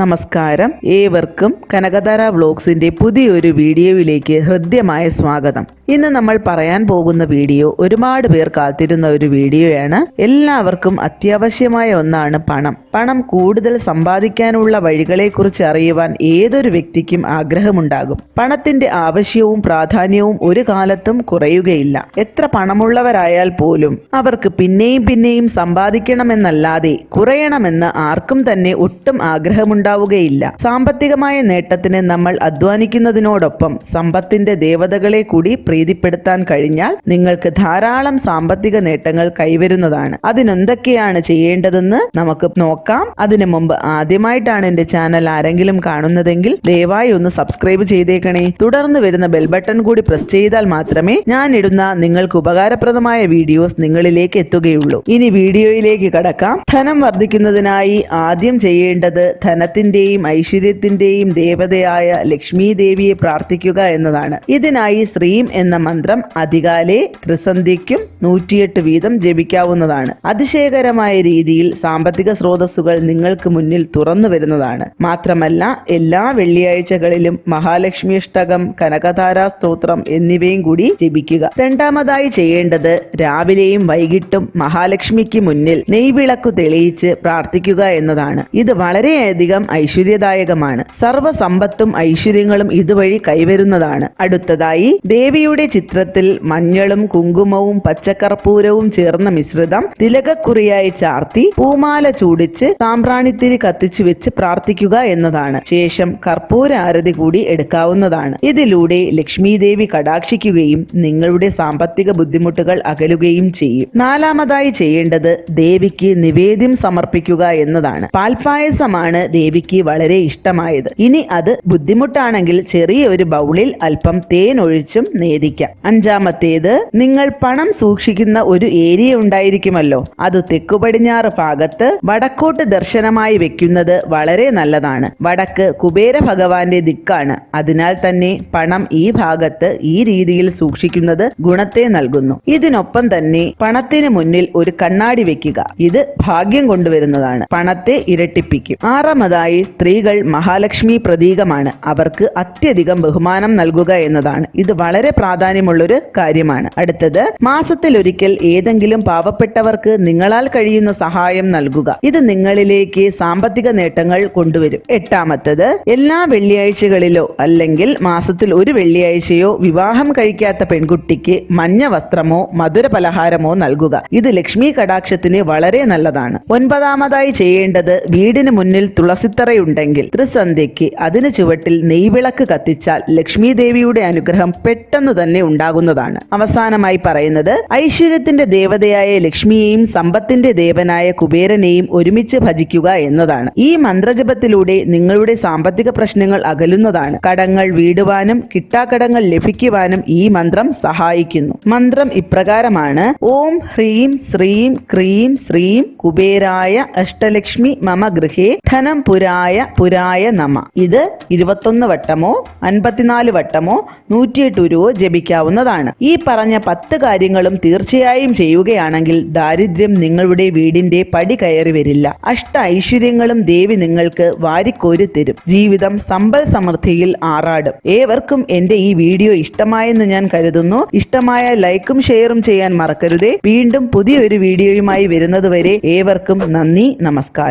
നമസ്കാരം. ഏവർക്കും കനകധാര വ്ലോഗ്സിന്റെ പുതിയൊരു വീഡിയോയിലേക്ക് ഹൃദ്യമായ സ്വാഗതം. ഇന്ന് നമ്മൾ പറയാൻ പോകുന്ന വീഡിയോ ഒരുപാട് പേർ കാത്തിരുന്ന ഒരു വീഡിയോയാണ്. എല്ലാവർക്കും അത്യാവശ്യമായ ഒന്നാണ് പണം. പണം കൂടുതൽ സമ്പാദിക്കാനുള്ള വഴികളെക്കുറിച്ച് അറിയുവാൻ ഏതൊരു വ്യക്തിക്കും ആഗ്രഹമുണ്ടാകും. പണത്തിന്റെ ആവശ്യവും പ്രാധാന്യവും ഒരു കാലത്തും കുറയുകയില്ല. എത്ര പണമുള്ളവരായാൽ പോലും അവർക്ക് പിന്നെയും പിന്നെയും സമ്പാദിക്കണമെന്നല്ലാതെ കുറയണമെന്ന് ആർക്കും തന്നെ ഒട്ടും ആഗ്രഹമുണ്ടാവുകയില്ല. സാമ്പത്തികമായ നേട്ടത്തിന് നമ്മൾ അധ്വാനിക്കുന്നതിനോടൊപ്പം സമ്പത്തിന്റെ ദേവതകളെ കൂടി പ്രീതിപ്പെടുത്താൻ കഴിഞ്ഞാൽ നിങ്ങൾക്ക് ധാരാളം സാമ്പത്തിക നേട്ടങ്ങൾ കൈവരുന്നതാണ്. അതിനെന്തൊക്കെയാണ് ചെയ്യേണ്ടതെന്ന് നമുക്ക് നോക്കാം. അതിനു മുമ്പ് ആദ്യമായിട്ടാണ് എന്റെ ചാനൽ ആരെങ്കിലും കാണുന്നതെങ്കിൽ ദയവായി ഒന്ന് സബ്സ്ക്രൈബ് ചെയ്തേക്കണേ. തുടർന്ന് വരുന്ന ബെൽ ബട്ടൺ കൂടി പ്രസ് ചെയ്താൽ മാത്രമേ ഞാൻ ഇടുന്ന നിങ്ങൾക്ക് ഉപകാരപ്രദമായ വീഡിയോസ് നിങ്ങളിലേക്ക് എത്തുകയുള്ളൂ. ഇനി വീഡിയോയിലേക്ക് കടക്കാം. ധനം വർദ്ധിക്കുന്നതിനായി ആദ്യം ചെയ്യേണ്ടത് ധനത്തിന്റെയും ഐശ്വര്യത്തിന്റെയും ദേവതയായ ലക്ഷ്മി ദേവിയെ പ്രാർത്ഥിക്കുക എന്നതാണ്. ഇതിനായി ശ്രീം എന്ന മന്ത്രം അധികാലെ ത്രിസന്ധിക്കും നൂറ്റിയെട്ട് വീതം ജപിക്കാവുന്നതാണ്. അതിശയകരമായ രീതിയിൽ സാമ്പത്തിക സ്രോതസ്സുകൾ നിങ്ങൾക്ക് മുന്നിൽ തുറന്നു വരുന്നതാണ്. മാത്രമല്ല എല്ലാ വെള്ളിയാഴ്ചകളിലും മഹാലക്ഷ്മി അഷ്ടകം കനകധാരാ സ്തോത്രം എന്നിവയും കൂടി ജപിക്കുക. രണ്ടാമതായി ചെയ്യേണ്ടത് രാവിലെയും വൈകിട്ടും മഹാലക്ഷ്മിക്ക് മുന്നിൽ നെയ്വിളക്കു തെളിയിച്ച് പ്രാർത്ഥിക്കുക എന്നതാണ്. ഇത് വളരെയധികം ഐശ്വര്യദായകമാണ്. സർവസമ്പത്തും ഐശ്വര്യങ്ങളും ഇതുവഴി കൈവരുന്നതാണ്. അടുത്തതായി ദേവിയുടെ ചിത്രത്തിൽ മഞ്ഞളും കുങ്കുമവും പച്ചക്കർപ്പൂരവും ചേർന്ന മിശ്രിതം തിലകക്കുറിയായി ചാർത്തി പൂമാല ചൂടിച്ച് സാമ്പ്രാണിത്തിരി കത്തിച്ചു വെച്ച് പ്രാർത്ഥിക്കുക എന്നതാണ്. ശേഷം കർപ്പൂര ആരതി കൂടി എടുക്കാവുന്നതാണ്. ഇതിലൂടെ ലക്ഷ്മീദേവി കടാക്ഷിക്കുകയും നിങ്ങളുടെ സാമ്പത്തിക ബുദ്ധിമുട്ടുകൾ അകലുകയും ചെയ്യും. നാലാമതായി ചെയ്യേണ്ടത് ദേവിക്ക് നിവേദ്യം സമർപ്പിക്കുക എന്നതാണ്. പാൽപായസമാണ് ദേവിക്ക് വളരെ ഇഷ്ടമായത്. ഇനി അത് ബുദ്ധിമുട്ടാണെങ്കിൽ ചെറിയ ഒരു ബൗളിൽ അല്പം തേൻ ഒഴിച്ചും നേദിക്കാം അഞ്ചാമത്തേത് നിങ്ങൾ പണം സൂക്ഷിക്കുന്ന ഒരു ഏരിയ ഉണ്ടായിരിക്കുമല്ലോ. അത് തെക്കു പടിഞ്ഞാറ് ഭാഗത്ത് വടക്കോട്ട് ദർശനമായി വെക്കുന്നത് വളരെ നല്ലതാണ്. വടക്ക് കുബേര ഭഗവാന്റെ ദിക്കാണ്. അതിനാൽ തന്നെ പണം ഈ ഭാഗത്ത് ഈ രീതിയിൽ സൂക്ഷിക്കുന്നത് ഗുണത്തെ നൽകുന്നു. ഇതിനൊപ്പം തന്നെ പണത്തിന് മുന്നിൽ ഒരു കണ്ണാടി വെക്കുക. ഇത് ഭാഗ്യം കൊണ്ടുവരുന്നതാണ്. പണത്തെ ഇരട്ടിപ്പിക്കും. ആറാമതായി സ്ത്രീകൾ മഹാലക്ഷ്മി പ്രതീകമാണ്. അവർക്ക് അത്യധികം ബഹുമാനം നൽകുക എന്നതാണ്. ഇത് വളരെ പ്രാധാന്യമുള്ളൊരു കാര്യമാണ്. അടുത്തത് മാസത്തിൽ ഒരിക്കൽ ഏതെങ്കിലും പാവപ്പെട്ടവർക്ക് നിങ്ങളാൽ കഴിയുന്ന സഹായം നൽകുക. ഇത് നിങ്ങളിലേക്ക് സാമ്പത്തിക നേട്ടങ്ങൾ കൊണ്ടുവരും. എട്ടാമത്തത് എല്ലാ വെള്ളിയാഴ്ചകളിലോ അല്ലെങ്കിൽ മാസത്തിൽ ഒരു വെള്ളിയാഴ്ചയോ വിവാഹം കഴിക്കാത്ത പെൺകുട്ടിക്ക് മഞ്ഞ വസ്ത്രമോ മധുര പലഹാരമോ നൽകുക. ഇത് ലക്ഷ്മി കടാക്ഷത്തിന് വളരെ നല്ലതാണ്. ഒൻപതാമതായി ചെയ്യേണ്ടത് വീടിന് മുന്നിൽ തുളസിത്തറയുണ്ടെങ്കിൽ ത്രിസന്ധ്യയ്ക്ക് അതിന് ചുവട്ടിൽ നെയ്വിളക്ക് കത്തിച്ചാൽ ലക്ഷ്മി ദേവിയുടെ അനുഗ്രഹം പെട്ടെന്ന് തന്നെ ഉണ്ടാകുന്നതാണ്. അവസാനമായി പറയുന്നത് ഐശ്വര്യത്തിന്റെ ദേവതയായ ലക്ഷ്മിയെയും സമ്പത്തിന്റെ ദേവനായ കുബേരനെയും ഒരുമിച്ച് ഭജിക്കുക എന്നതാണ്. ഈ മന്ത്രജപത്തിലൂടെ നിങ്ങളുടെ സാമ്പത്തിക പ്രശ്നങ്ങൾ അകലുന്നതാണ്. കടങ്ങൾ വീടുവാനും കിട്ടാക്കടങ്ങൾ ലഭിക്കുവാനും ഈ മന്ത്രം സഹായിക്കുന്നു. മന്ത്രം ഇപ്രകാരമാണ് ഓം ഹ്രീം ശ്രീം ക്രീം ശ്രീം കുബേരായ അഷ്ടലക്ഷ്മി മമ ഗൃഹേ ധനം പുരായ പുരായ നമ. ഇത് ഇരുപത്തൊന്ന് വട്ടമോ അൻപത്തിനാല് വട്ടമോ നൂറ്റിയെട്ട് ഉരുവോ ജപിക്കാവുന്നതാണ് ഈ പറഞ്ഞ പത്ത് കാര്യങ്ങളും തീർച്ചയായും ചെയ്യുകയാണെങ്കിൽ ദാരിദ്ര്യം നിങ്ങളുടെ വീടിന്റെ പടി കയറി വരില്ല. അഷ്ട ഐശ്വര്യങ്ങളും ദേവി നിങ്ങൾക്ക് വാരിക്കോരി തരും. ജീവിതം സമ്പൽ സമൃദ്ധിയിൽ ആറാടും. ഏവർക്കും എന്റെ ഈ വീഡിയോ ഇഷ്ടമായെന്ന് ഞാൻ കരുതുന്നു. ഇഷ്ടമായ ലൈക്കും ഷെയറും ചെയ്യാൻ മറക്കരുതേ. വീണ്ടും പുതിയൊരു വീഡിയോയുമായി വരുന്നതുവരെ ഏവർക്കും നന്ദി നമസ്കാരം.